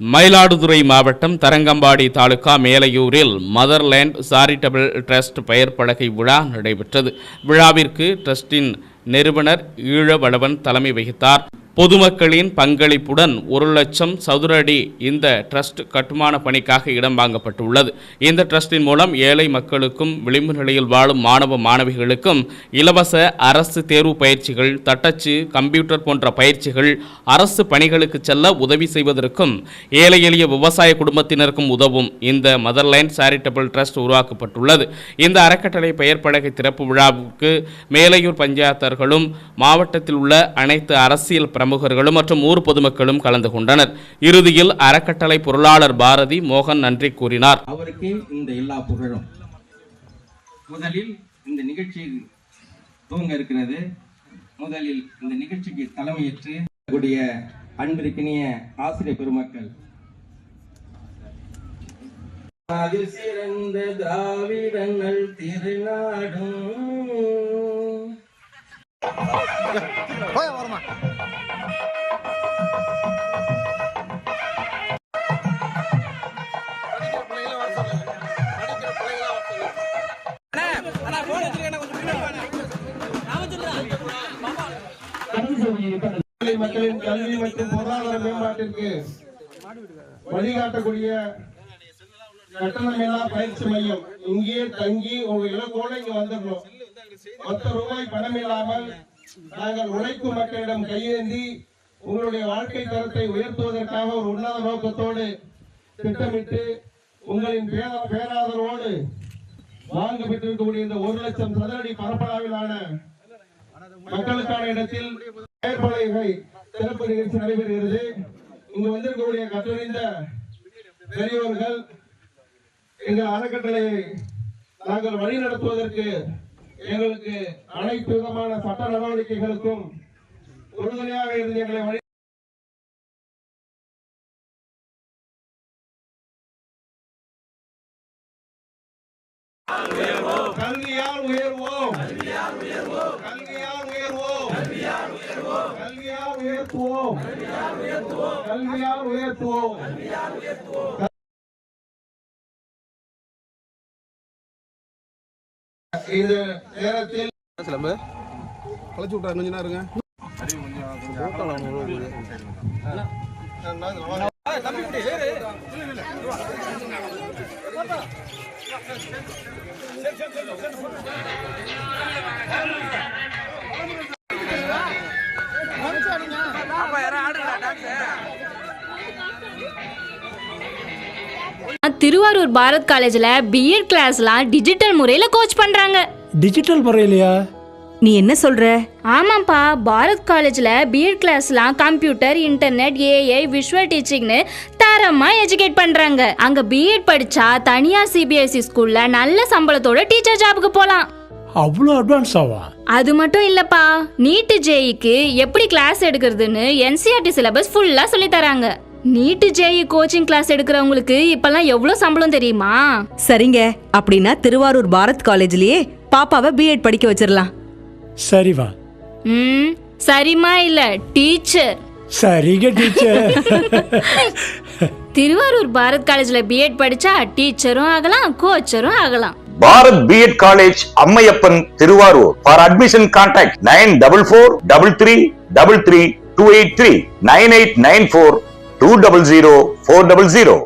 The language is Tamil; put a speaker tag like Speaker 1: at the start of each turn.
Speaker 1: மயிலாடுதுறை மாவட்டம் தரங்கம்பாடி தாலுகா மேலையூரில் மதர்லேண்ட் சாரிட்டபிள் ட்ரஸ்ட் பெயர் பலகை விழா நடைபெற்றது. விழாவிற்கு ட்ரஸ்டின் நிறுவனர் ஈழவளவன் தலைமை வகித்தார். பொதுமக்களின் பங்களிப்புடன் ஒரு லட்சம் சதுர அடி இந்த ட்ரஸ்ட் கட்டுமான பணிக்காக இடம் வாங்கப்பட்டுள்ளது. இந்த ட்ரஸ்டின் மூலம் ஏழை மக்களுக்கும் விளிம்பு நிலையில் வாழும் மாணவ மாணவிகளுக்கும் இலவச அரசு தேர்வு பயிற்சிகள் தட்டச்சு கம்ப்யூட்டர் போன்ற பயிற்சிகள் அரசு பணிகளுக்கு செல்ல உதவி செய்வதற்கும் ஏழை எளிய விவசாய குடும்பத்தினருக்கும் உதவும் இந்த மதர்லைன் சாரிட்டபிள் ட்ரஸ்ட் உருவாக்கப்பட்டுள்ளது. இந்த அறக்கட்டளை பெயர் பலகை திறப்பு விழாவுக்கு மேலையூர் பஞ்சாயத்தர்களும் மாவட்டத்தில் உள்ள அனைத்து அரசியல் பிரமுகர்களும் மற்றும் ஊர் பொதுமக்களும் கலந்து கொண்டனர். இறுதியில் அறக்கட்டளை பொருளாளர் பாரதி மோகன் நன்றி கூறினார்.
Speaker 2: அவருக்கே இந்த எல்லா புகழும். முதலில் இந்த நிகழ்ச்சி துவங்க இருக்கிறது. முதலில் இந்த நிகழ்ச்சிக்கு தலைமையேற்று கூடிய அன்பிற்கினிய ஆசிரியர் பெருமக்கள். அதில் சிறந்த திராவிடங்கள் திருநாடும்.
Speaker 3: மக்களின் கல்வி மற்றும் பொருளாதார மேம்பாட்டிற்கு வழிகாட்டக்கூடிய கட்டணமில்லா பயிற்சி மையம். இங்கே தங்கி உங்க இலக்கோட இங்க வந்துடணும். பத்து ரூபாய் பணம் இல்லாமல் நாங்கள் உழைக்கும் மக்களிடம் கையேந்தி உங்களுடைய வாழ்க்கை தரத்தை உயர்த்துவதற்காக ஒரு உன்னத நோக்கத்தோடு திட்டமிட்டு உங்களின் பேராதரவோடு வாங்க பெற்றிருக்கக்கூடிய இந்த ஒரு லட்சம் சதுரடி பரப்பளவிலான மக்களுக்கான இடத்தில் பெயர்பலகை சிறப்பு நிகழ்ச்சி நடைபெறுகிறது. இங்கு வந்திருக்கக்கூடிய கற்றறிந்த பெரியவர்கள் எங்கள் அறக்கட்டளையை நாங்கள் வழி நடத்துவதற்கு எங்களுக்கு அனைத்து விதமான சட்ட நடவடிக்கைகளுக்கும் உறுதுணையாக இருந்து எங்களை வழி கல்வியால் உயர்வோம் கல்வியால் உயர்வோம் கல்வியால் உயர்த்துவோம். கல்வியால் உயர்த்துவோம். இந்த நேரத்தில்
Speaker 4: களைச்சு விட்டா கொஞ்ச நேரம் இருங்க.
Speaker 5: திருவாரூர் பாரத் காலேஜில் பிஎட் கிளாஸ்லாம் டிஜிட்டல் முறையில் கோச் பண்ணுறாங்க
Speaker 6: டிஜிட்டல் முறையிலையா?
Speaker 7: நீ என்ன சொல்ற?
Speaker 5: ஆமாப்பா பாரத் காலேஜில் பிஎட் கிளாஸ்லாம் கம்ப்யூட்டர் இன்டர்நெட் ஏஐ விஷுவல் டீச்சிங்னு தரமாக எஜுகேட் பண்ணுறாங்க அங்கே பிஎட் படித்தா தனியார் சிபிஎஸ்சி ஸ்கூலில் நல்ல சம்பளத்தோட டீச்சர் ஜாபுக்கு போகலாம்
Speaker 6: அவ்வளோ அட்வான்ஸ் ஆவா?
Speaker 5: அது மட்டும் இல்லப்பா நீட்டு ஜேஇக்கு எப்படி கிளாஸ் எடுக்கிறதுன்னு என்சிஆர்டி சிலபஸ் ஃபுல்லா சொல்லி தராங்க. நீட்டு ஜேஇ கோச்சிங் கிளாஸ் எடுக்கிறவங்களுக்கு இப்பெல்லாம் எவ்வளோ சம்பளம் தெரியுமா?
Speaker 7: சரிங்க. அப்படின்னா திருவாரூர் பாரத் காலேஜ்லயே பாப்பாவை பிஎட் படிக்க வச்சிடலாம்
Speaker 6: சரிவா.
Speaker 5: ம் சரிம்மா இல்ல டீச்சர்.
Speaker 6: சரிங்க டீச்சர்.
Speaker 5: திருவாரூர் பாரத் காலேஜ்ல பிஎட் படிச்சா டீச்சரும் ஆகலாம் கோச்சரும் ஆகலாம்.
Speaker 8: Bharat BEd college Ammaiyappan Tiruvarur. For admission contact nine double four double three double three two eight three nine eight nine four. Two double zero four double zero